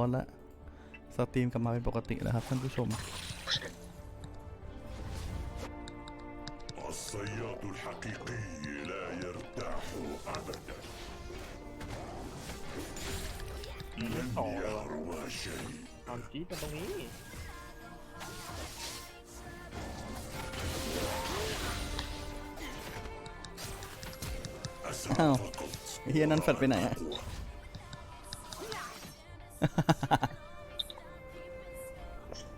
ร้อนละสตรีมกลับมาเป็นปกติแล้วครับท่านผู้ชม الصياد الحقيقي لا يرتاح أبدا لن يهرب شيء ตอนจี๊ดกันตรงนี้ อ้าว أسعى فقط เฮียนั้นแฟดไปไหนอะ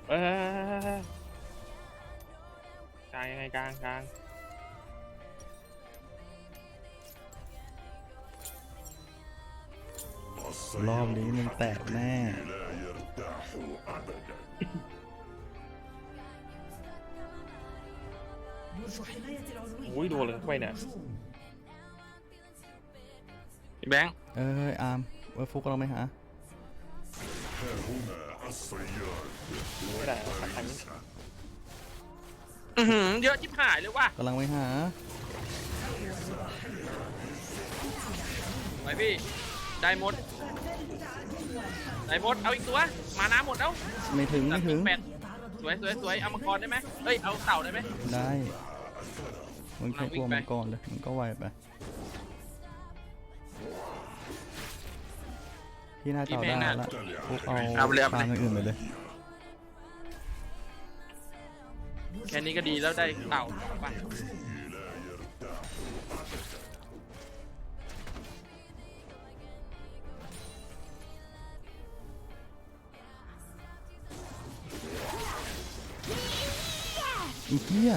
เออกลางยังไงกลางกลางรอบนี้มันแตกแน่ โอ้ยโดนเลยเข้ไปเนี่ยแบงค์เอ้ยอาร์มเอ้ยฟุกเราไหมฮะ ไม่ได้เอาทางนี้อื้อหือเยอะชิบหายเลยว่ะกำลังไปหา ไปพี่ ได้หมด ได้หมด เอาอีกตัว มาน้ำหมดแล้วไม่ถึงตัไม่ดถึง แปดสวยสวยสวยเอามังกรได้ไหมเฮ้ย เอาเต่าได้ไหม ได้มึงแค่กลัวกำลังวิ่งไปมันก่อนเลยมันก็ไวไป พี่น่าจะเอาได้ละฟุกเอาเอาไปเลยเอาไปทางเลยอื่นๆไปเลยแค่นี้ก็ดีแล้วได้เต่าไปอีเหี้ย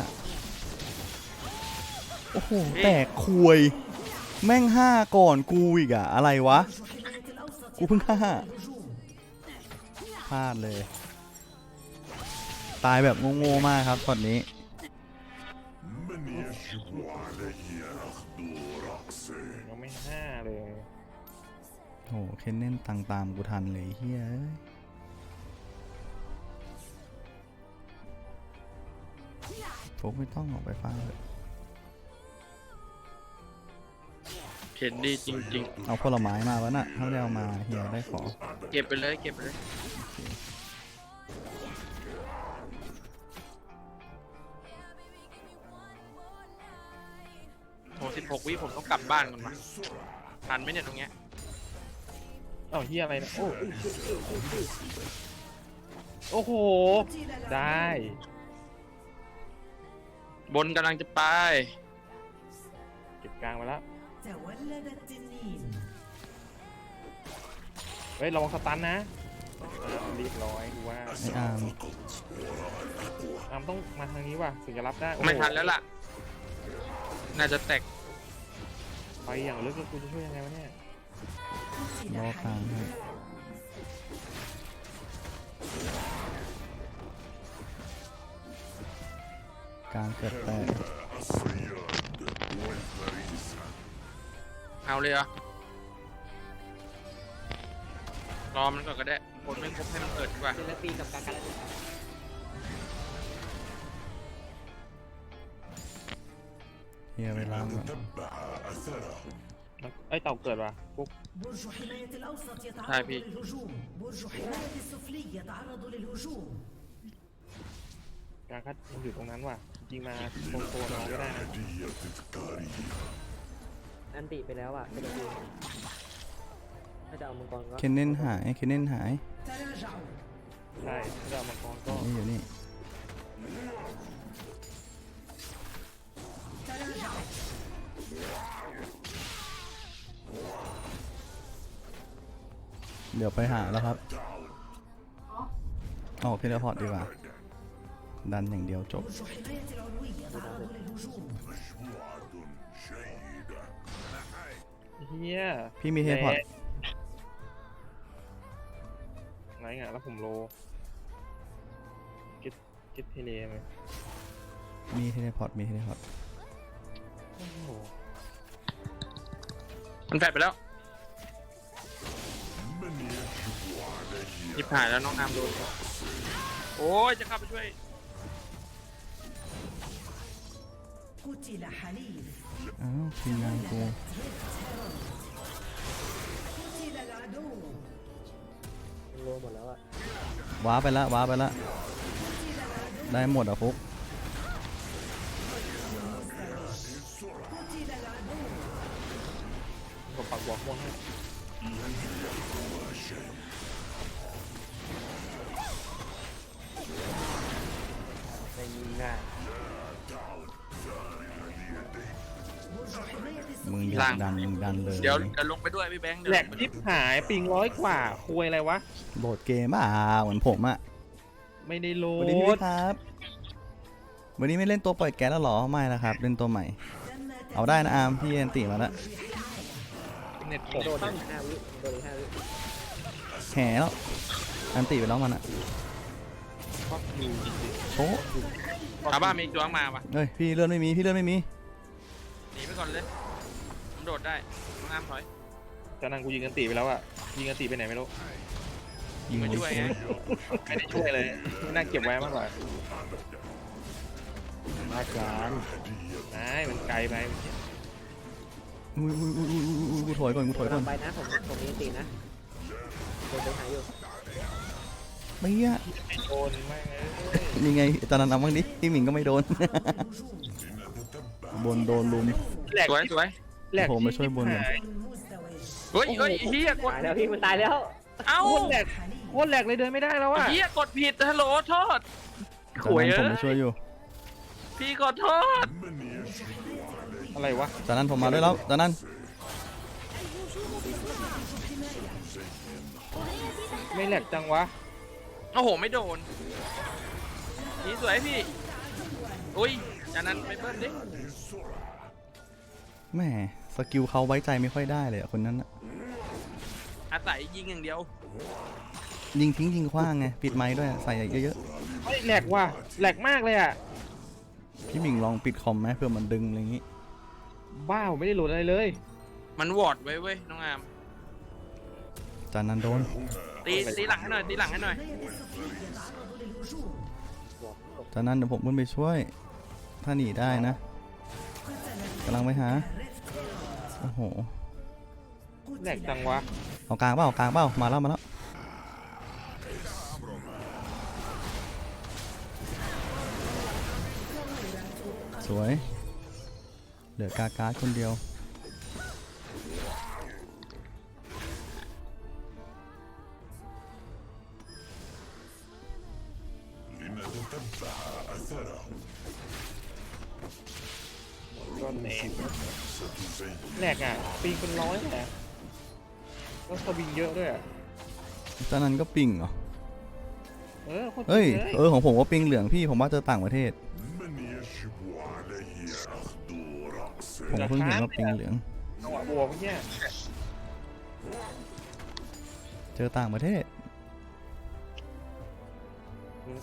โอ้โหแตกคุยแม่งห้าก่อนกูอีกอะอะไรวะ กูเพิ่งฆ่าพลาดเลย ตายแบบงงๆมากครับตอนนี้เราไม่ห้าเลยโอ้เคนเน่นต่างๆกูทันเลยเฮียโฟกไม่ต้องออกไปฟ้งเลย เห็นดีจริงเอาผลไม้มาวะน่ะถ้าไม่ได้เอามาเฮียได้ขอๆเก็บไปเลยเก็บไปเลยโหสิบหกวิผมต้องกลับบ้านก่อนวะทันไหมเนี่ยตรงเนี้ยเอ้าเฮียอะไรเนี่ยโอ้โอ้โห ได้ บนกำลังจะไป เก็บกลางไปแล้ว تولد التنين เฮ้ยระวังสตันนะเรียบร้อยกูว่า ไออาร์ม อามต้องมาทางนี้ว่ะถึงจะรับได้โอ้โห ไม่ทันแล้วล่ะ น่าจะแตก ไปอย่างลึกแล้วกูจะช่วยยังไงวะเนี่ย รอค้างให้การเกิดแตก الصياد والفريسة เอาเลยเหรอ รอมันก่อนก็ได้คนไม่ครบให้มันเกิดดีกว่า เฮียเวลาก่อน تتبع أثره มันเอ้ยเต่าเกิดว่ะปุ๊ก برج حماية الأوسط هاي يتعرض بي. للهجوم برج حماية السفلي يتعرض للهجوم กลางคัดมันอยู่ตรงนั้นว่ะจริงๆมาตรงตัวเราก็ได้นะ هدية تذكارية อันติไปแล้วอะเป็จะเอามังกรก็เคนเน้นหายเคนเน้นหายใช่ถ้าจะเอามังกรก็นี่อยู่นี่เดี๋ยวไปหาแล้วครับออกเทเลพอร์ตดีกว่า ดันอย่างเดียวจบ เฮียพี่มีเทพอร์ไรเงี้ยแล้วผมโลกิตกิตเพลย์ไหมมีเทเลพอร์มีเทเลพอร์ตอ้โมันแฟดไปแล้วยิบหายแล้วน้องนามโดน โอ้ยจะขับไปช่วย อ้าวทีมงานกูรวมหมดแล้วอะว้าไปละว้าไปละได้หมดอะฟุก ดันมึงดันเลยเดี๋ยวเดี๋ยวลงไปด้วยพี่แบงค์เดี๋ยวแหลลกงไปทิปหายปิงร้อยกว่าคุยอะไรวะ โหลดเกมอะเหมือนผมอะไม่ได้โหลสวัสดีพี่ดครับ วันนี้ไม่เล่นตัวปล่อยแก๊สแล้วเหรอไม่แล้วครับ เล่นตัวใหม่ เอาได้นะอาร์มพี่แอนติมาแล้วเน็ตผมโดนอีกห้าวิโดนอีกห้าวิแห่แล้วอันติไปแล้วมันอะก็มีจริงโชะๆชาวบ้านมีอีกตัวมาว่ะเฮ้ยพี่เลื่อนไม่มีพี่เลื่อนไม่มีหนีไปก่อนเลยผม โดดได้น้องน้ำถอยจากนั้นกูยิงกันตีไปแล้วอะยิงกันตีไปไหนไม่รู้ยิงมามันช่วยไง ไม่ได้ช่วยเลยน่าเก็บไว้มากกว่ามาจานนายมันไกลไปอุ้ยอุ้ยอุ้ยอุ้ยอุ้ยอุ้ยกูถอยก่อนกูถอยก่อนไปนะผมผมมีตีนะโดนไปหายอยู่ไม่เหี้ยโดนแม่งเอ้ยนี่ไงตอนนั้นเอาบ้างดิพี่หมิงก็ไม่โดน บนโดนลุม แหลกสวยทิปสวย แหลกผมมาช่วยบนก่อนหายเฮ้ยเฮ้ยไอ้เฮียกดตายแล้วพี่มันตายแล้วเอ้าโคตรแหลกโคตรแหลกเลยเดินไม่ได้แล้วไอ้อะเฮียกดผิดฮัลโหลโทษตขอนวยนั้นเอ้ผมมาช่วยยอยู่พี่ขอโทษอะไรวะตอนนั้นผมมาด้วยแล้วตอนนั้นไม่แหลกจังวะโอ้โหไม่โดนนี่สวยพี่อุ้ยจากนั้นไม่เบิ้ลดิแหม สกิลเขาไว้ใจไม่ค่อยได้เลยอะคนนั้นอะอาศัยยิงอย่างเดียวยิงทิ้งยิงขว้างไงปิดไม้ด้วยใส่เยอะเฮ้ยแหลกว่ะแหลกมากเลยอะ ๆพี่หมิงลองปิดคอมไหมเพื่อมันดึงอะไรอย่างงี้ บ้าผมไม่ได้โหลดอะไรเลย มันวอดไว้เว้ยน้องอามจานนั้นโดนตีตีหลังให้หน่อยตีหลังให้หน่อย จานนั้นเดี๋ยวผมขึ้นไปช่วย ถ้าหนีได้นะกำลังไปหา โอ้โหแหลกจังวะเอากลางเปล่าเอากลางเปล่ามาแล้วมาแล้วสวยเหลือกาการ์ดคนเดียว อนนั้นก็ปิงเหรอ เออโคตร เฮ้ย จริง เออของผมก็ปิงเหลืองพี่ ผมว่าเจอต่างประเทศ من يجب عليه أخذ رأسه ผมเพิ่งเห็นว่าปิงเหลือง จังหวะบวกเมื่อกี้ เจอต่างประเทศ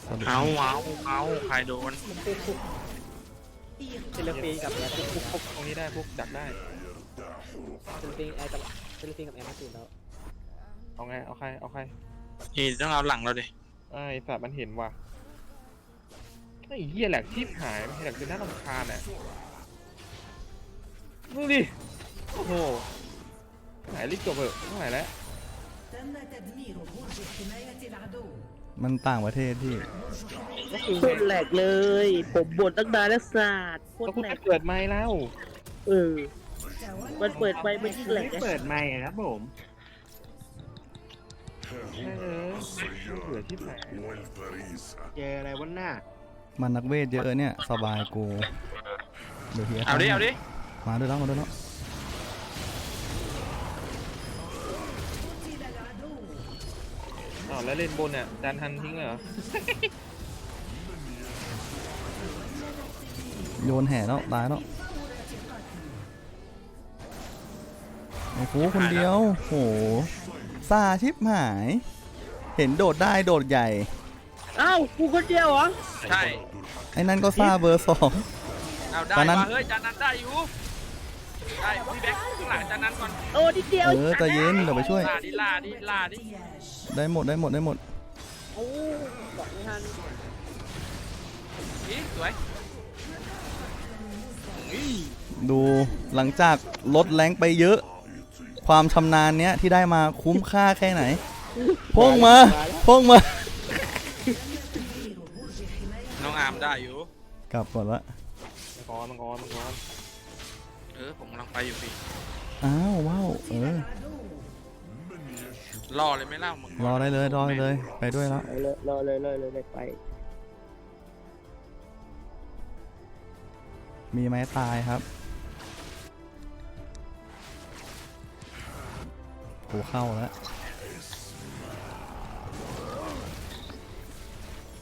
สรุป เอาเอาเอาใครโดน เซเลฟีนกับแอร์ พวกพวกตรงนี้ได้พวกดักได้ เซเลฟีนแอร์กับเซเลฟีนกับแอร์มาตีแล้ว เอาไงเอาใครเอาใคร นี่ต้องเอาหลังเราดิ ไอ้สัตว์มันเห็นว่ะไอ้เหี้ยแหลกที่หายแหลกจนน่ารำคาญอ่ะดูดิโอ้โหหายรีบจบเถอะไม่ไหวแล้ว تم تدمير برج حماية العدو มันต่างประเทศพี่ ก็คือ โคตรแหลกเลย ผมบ่นตั้งนานแล้วศาสตร์โค ก็ ตร คุณ แหล ไม่ ก เปิดไม้แล้ว เออ มันเปิดไปมันยิ่งแหลกไง เปิดไม่ครับผม เออที่แผลเจออะไรวัหน้ามันนักเวทเยอะเนี่ยสบายกูเดี๋ยวเฮียเอาดิ เอาดิ มาด้วยแล้วมาด้วยแล้วอ๋อแล้วเล่นบนเนี่ยดันทันทิ้งเเหรอ โยนแห่แล้วตายแล้วไอ้ฟูคนเดียวโห ซาชิบหาย เห็นโดดได้โดดใหญ่ อ้าวกูคนเดียวเหรอใช่ ไอ้นั่นก็ซาเบอร์สอง เอาได้ตอนนั้น ว่ะเฮ้ยจานนั้นได้อยู่ ได้พี่แบ็คข้างหลังจานนั้นก่อนโอ้นิดเดียวเออใจเย็นเดี๋ยวไปช่วย ลาดิลาดิลาดิได้หมดได้หมดได้หมด โอ้บอกไม่ทันนี่สวยดูหลังจากลดแรงค์ไปเยอะ ความชำนาญเนี้ยที่ได้มาคุ้มค่าแค่ไหนคพ่งมาพ่งมา น้องอาร์มได้อยู่ กลับก่อนละมังกรมังกรมังกรเออผมกำลังไปอยู่พี่อ้าวว้าวเออรอเลยไหม่เล่ามึงรอได้เลยรอได้เลยไปด้วยแล้วเอาเลยรอเลยเลยเลยเลยไปมีไม้ตายครับ กูเข้าแล้ว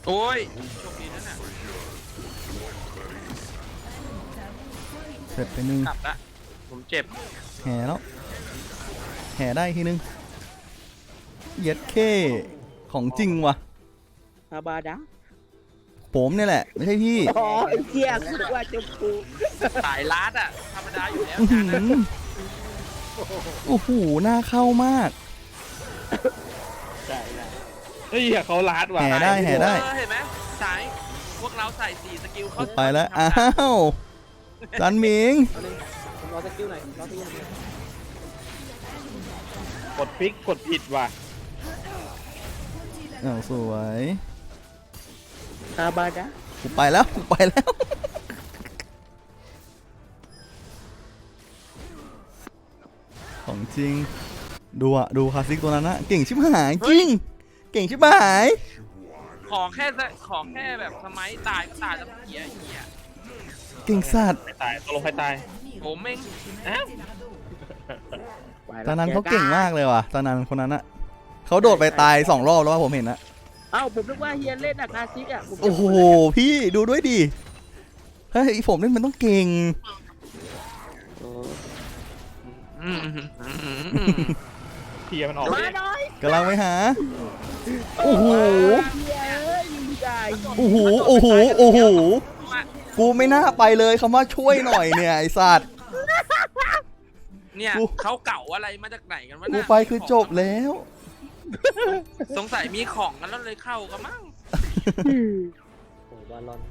โอ้ยโชคดีนั่นน่ะเสร็จไปหนึ่งกลับละผมเจ็บแห่แล้ว แห่ได้ทีนึงเย็ดเคของจริงว่ะ อาบาดาผมเนี่ยแหละ ไม่ใช่พี่อ๋อไอ้เหี้ยคุณว่าจะปูสายลาดอะ ธรรมดาอยู่แล้วอื้อจาหืนนั้นอ โอ้โหน่าเข้ามากได้ได้เฮ้ยเขาลาดว่ะแห่ได้แห่ได้ เออเห็นไหมสายพวกเราใส่สี่สกิลกูเขาไปแล้ว อ้าวจันหมิง เอาหนึ่งผมรอสกิลหน่อยรอสกิลหน่อยกดพลิกกดผิดว่ะอ้าวสวยอาบาดากูไปแล้วกูไปแล้ว ของจริง ดูอะดูคลาสสิกตัวนั้นนะเก่งชิบหายจริง เก่งชิบหาย ของแค่สของแค่แบบสมัยตายก็ตายแล้วเหี้ยเหี้ยเก่งสัตว์ใครตายตกลงใครตาย ผมเองอ้าวไปละตอนนั้นเขาเก่งมากเลยว่ะตอนนั้นคนนั้นอะเขาโดดไปตายสองรอบแล้วว่าผมเห็นอะเอ้าผมนึกว่าเฮียเล่นอะคลาสสิกอะผมจะโอ้โหพี่ดูด้วยดิเฮ้ยผมเล่นมันต้องเก่ง โอ้อืมอืมอืมอืม เทียมันออกมาหน่อยกำลังไปหา โอ้โหเฮียเอ้ยยิงได้โอ้โห โอ้โห โอ้โห กูไม่น่าไปเลยคำว่าช่วยหน่อยเนี่ยไอสัตว์ เนี่ยกู เขาเก่าอะไรมาจากไหนกันวะกูเนี่ยไปคือจบแล้ว สงสัยมีของกันแล้วเลยเข้ากันมั้งโอ้บอลลอน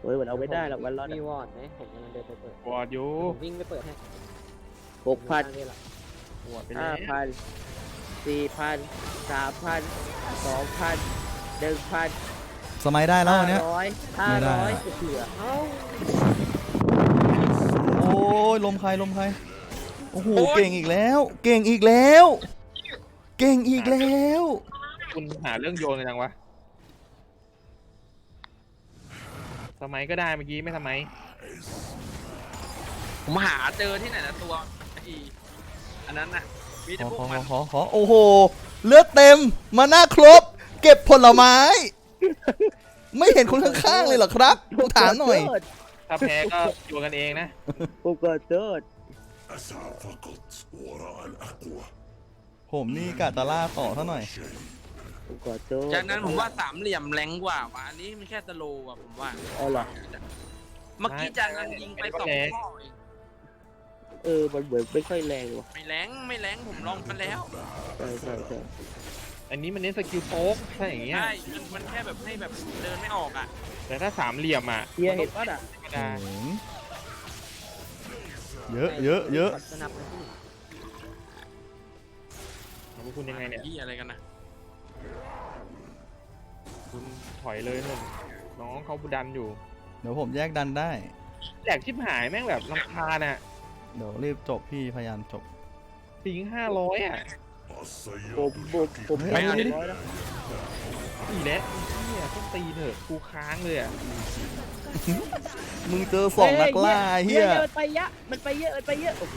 โอ้ยมันเอาไม่ได้หรอกวันรอดมีวอร์ดไหมผมกำลังเดินไปเปิดวอร์ดอยู่ผมวิ่งไปเปิดให้ หกพันผมไม่ได้หรอกวอร์ดไปห้าแล้วพันสี่พันสามพันสองพันหนึ่งพันสมัยได้แล้วอันเนี้ย ร้อยห้าไม่ได้ ร้อยเผื่อเอ้าโอ้ยลมใครลมใครโอ้โหเก่งอีกแล้ว เก่งอีกแล้ว เก่งอีกแล้ว คุณหาเรื่องโยนเลยจังวะสมัยก็ได้เมื่อกี้ไม่ทำไมผมหาเจอที่ไหนนะตัวไอ้อันนั้นน่ะมี ข แต่ อ พว ข ก อ มัน ขอขอโอ้โห เลือดเต็ม มาหน้าครบ เก็บผลไม้ ไม่เห็นคนข้างๆเลยเหรอครับผมถามหน่อย ถ้าแพ้ก็โยนกันเองนะ ผมก็เติร์ด أسعى فقط وراء الأقوى ผมนี่กะตะล่าต่อซะหน่อย ผมก็เติร์ด จากนั้นผมว่าสามเหลี่ยมแรงกว่าว่ะอันนี้มันแค่สโลว์ว่ะผมว่า เอาเหรอ เมื่อกี้จานนั้นยิงไปสองข้อเอง เออมันเหมือนไม่ค่อยแรงว่ะไม่แรงไม่แรงผมลองมาแล้วใช่ใช่ใช่อันนี้มันเน้นสกิลโป๊กถ้าอย่างเงี้ย ใช่มันมันแค่แบบให้แบบเดินไม่ออกอะแต่ถ้าสามเหลี่ยมอะเฮียเห็นป่ะอะธรรมดาโอ้โหเยอะเยอะเยอะสนับมันที่ของพวกคุณยังไงเนี่ยที่อะไรกันนะคุณถอยเลยหนึ่งน้องเขาดันอยู่ เดี๋ยวผมแยกดันได้ แจกชิบหายแม่งแบบลำคาญอะ เดี๋ยวรีบจบพี่พยานจบ สิงห้าร้อยอะผมผมผมไม่เอาดิ ร้อยแล้วอีกแล้วเนี่ยต้องตีเถอะกูค้างเลยอะมึงเจอสองนักล่าเฮียมันไปเยอะมันไปเยอะมันไปเยอะโอ้โ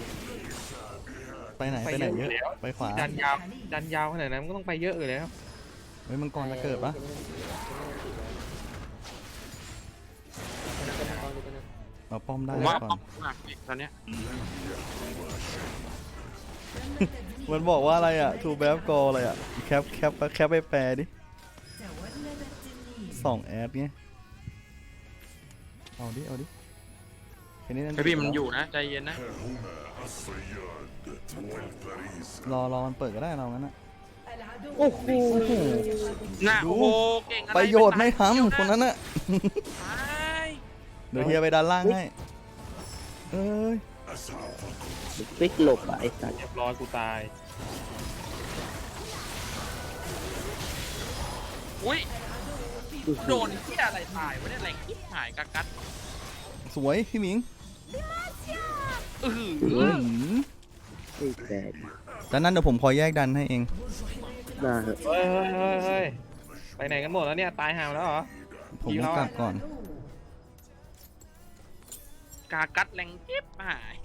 ไปไหนไปไหนเยอะ ไปขวาดันยาวดันยาวขนาดนั้นมันก็ต้องไปเยอะเลยแล้วเฮ้ยมังกรจะเกิดปะ เอาป้อมได้มว่าก่อนมหนักอตอนเนี้ยมันบอกว่าอะไรอะ ทูแบบกออะไรอะ แคปแคปแคปไปแปรดิสองแอดไงเอาดิ เอาดิแค่นี้นั่นเฮ้ยพี่มันอยู่นะใจเย็นนะ รอรอมันเปิดก็ได้เรางั้นอะ โอ้โห หน้าโอ้เก่งประโยชน์ไม่ทำคนนั้นอะ เดี๋ยวเฮียไปด้านล่างให้เอ้ยฟิกหลบอะไอ้สัตว์เรียบร้อยกูตาย อุ้ยโดนที่อะไรตายวะเนี่ยแรงคิดหายกักัดสวยพี่มิงแตกดังนั้นเดี๋ยวผมคอยแยกดันให้เองได้เฮ้ยเฮ้ยเฮ้ยเฮ้ยไปไหนกันหมดแล้วเนี่ย ตายห่าแล้วเหรอ ผมกลับก่อน กากัดแรงกิ๊บหาย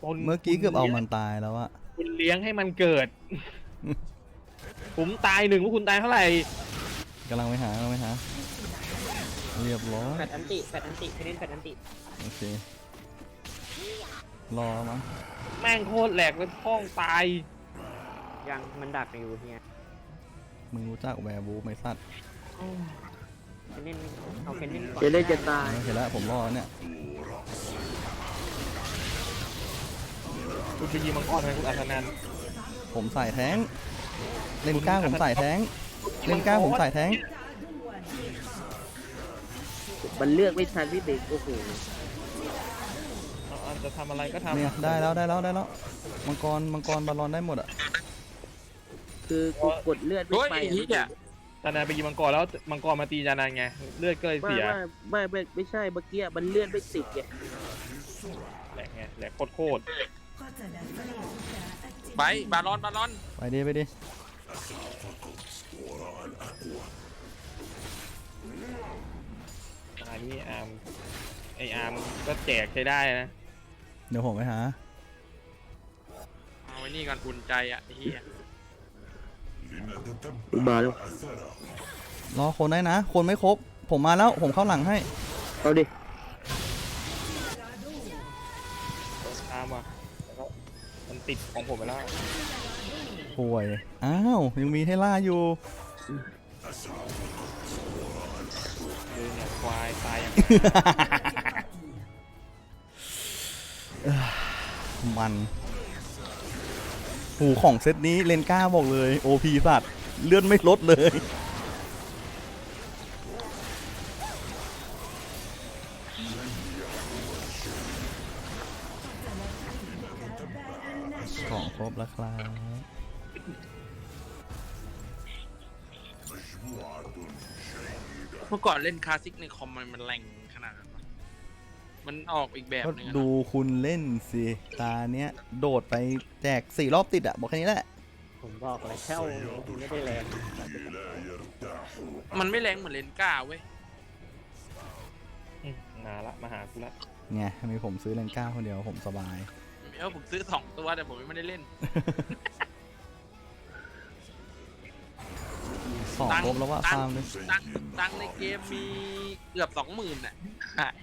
คนเมื่อกี้เกือบเอามันตายแล้วอะคุณเลี้ยงให้มันเกิด ผมตายหนึ่งพวกคุณตายเท่าไหร่กำลังไปหากำลังไปหา เรียบร้อยแฟดอันติแฟดอันติเพนเล่นแฟดอันติโอเค รอมั้งแม่งโคตรแหลกเลยพ้องตาย ยังมันดักอยู่เฮียมึงรู้จักแวร์บูไหมสัตว์ เพนเล่นเอาเพนเล่นก่อนจะเล่นจะตายเห็นแล้วผมรอแล้วเนี่ยคุณไปยิงมังกรไหมคุณอัศนันท์ผมใส่แท้ง เล่นก้าผมใส่แท้ง เล่นก้าผมใส่แท้ง มันเลือกไม่ทันพี่เบกโอ้โหเอาเอาจะทำอะไรก็ทำเนี่ยได้แล้วได้แล้วได้แล้ว มังกรมังกรบอลลอนได้หมดอะคือกูกดเลือดไม่เฮ้ยไปไอ้เหี้ย จานานไปยิงมังกรแล้วมังกรมาตีจานานไงเลือดก็เลยเสียไม่ไม่ไม่ไม่ใช่เมื่อกี้มันเลือดไม่ติดไงแหลกไงแหลกโคตรโคตรไปบาลอนบาลอนไปดิไปดิอันนี้อาร์มไออาร์มก็แจกใช้ได้นะเดี๋ยวผมไปหาเอาไว้นี่ก่อนอุ่นใจอะไอ้เหี้ย กูมาแล้วรอคนได้นะ คนไม่ครบ ผมมาแล้วผมเข้าหลังให้ เอาดิมามันติดของผมไปแล้วป่วย อ้าว ยังมีให้ล่าอยู่ ดูเนี่ยควายตายอ่ามัน หูของเซตนี้เลนก้าบอกเลย OP สัตว์เลื่อนไม่ลดเลย ของครบแล้วครับเมื่อก่อนเล่นคลาสสิกในคอมมันมันแรง มันออกอีกแบบก็หนึงอะดูคุณเล่นสิ ตาเนี้ย โดดไปแจกสี่รอบติดอะบอกแค่นี้แหละ ผมบอกเลยแค่วไม่ได้แรงมันไม่แรงเหมือนเลนก้าเว้ย อืมมาละมาหากูละไงมีผมซื้อเลนก้าคนเดียวผมสบาย เออผมซื้อสองตัวแต่ผมยังไม่ได้เล่น สองครบแล้วว่าตังฟาร์มเลยตังตังในเกมมีเกือบสองหมื่นอะหาย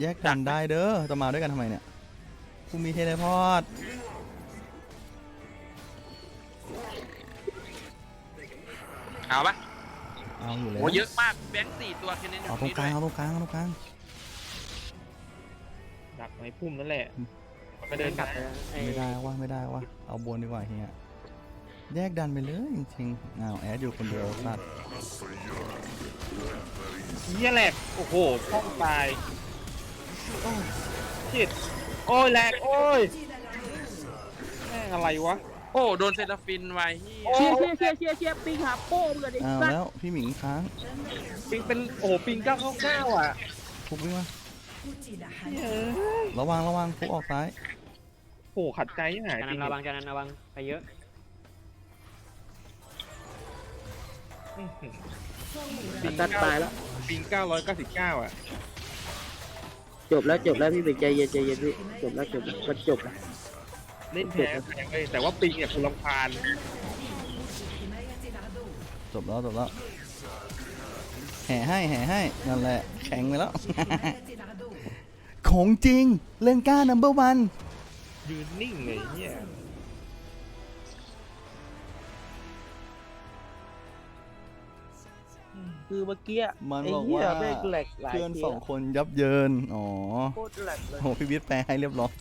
แยกกันได้เด้อจะมาด้วยกันทำไมเนี่ยคุณมีเทเลพอร์ตเอาปะเอาอยู่แล้วโหเยอะมากแบงค์สี่ตัวแค่นี้เอาตรงกลางเอาตรงกลางเอาตรงกลางดักในพุ่มนั่นแหละอืมมันไปเดินกลับไปแล้วอ้ไม่ได้ว่าไม่ได้ว่าเอาบนดีกว่าเฮีย แยกดันไปเลยจริงๆอ้าแอดอยู่คนเดียวสัตว์เฮียแหลกโอ้โหช่องตายชิดโอ้ยแหลกโอ้ยแม่งอะไรวะ โอ้โดนเซราฟินไว้เฮียเชียร์เชียร์เชียร์เชียร์ปิงหาโป้งเลยไอ้อ้าวแล้วพี่หมิงค้างปิงเป็นโอ้โหปิงเก้าเก้าเอะฟุกวิ่มาระวังระวังฟุกออกซ้ายโอ้โหขัดใจยังไงระวังระวังระวังไปเยอะ อัตตัดตายแล้ว ปิง999 อะ จบแล้วจบแล้วพี่เบกใจเย็นใจเย็นพี่จบแล้วจบแล้วมันจบแล้ว เล่นแพ้แพงเลยแต่ว่าปิงเนี่ยคุณลำพานจบแล้วจบแล้วแห่ให้แห่ให้นั่นแหละแข็งไปแล้ว ของจริงเล่นกล้านัมเบอร์วัน ยืนนิ่งเลเนี่ย คือเมื่อกี้มันไอ้บอกเหี้ยว่าแม่งแหลกหลายเพื่อนทีสองคนยับเยิน อ๋อโคตรแหลกเลยโหพี่วิทย์แปลให้เรียบร้อย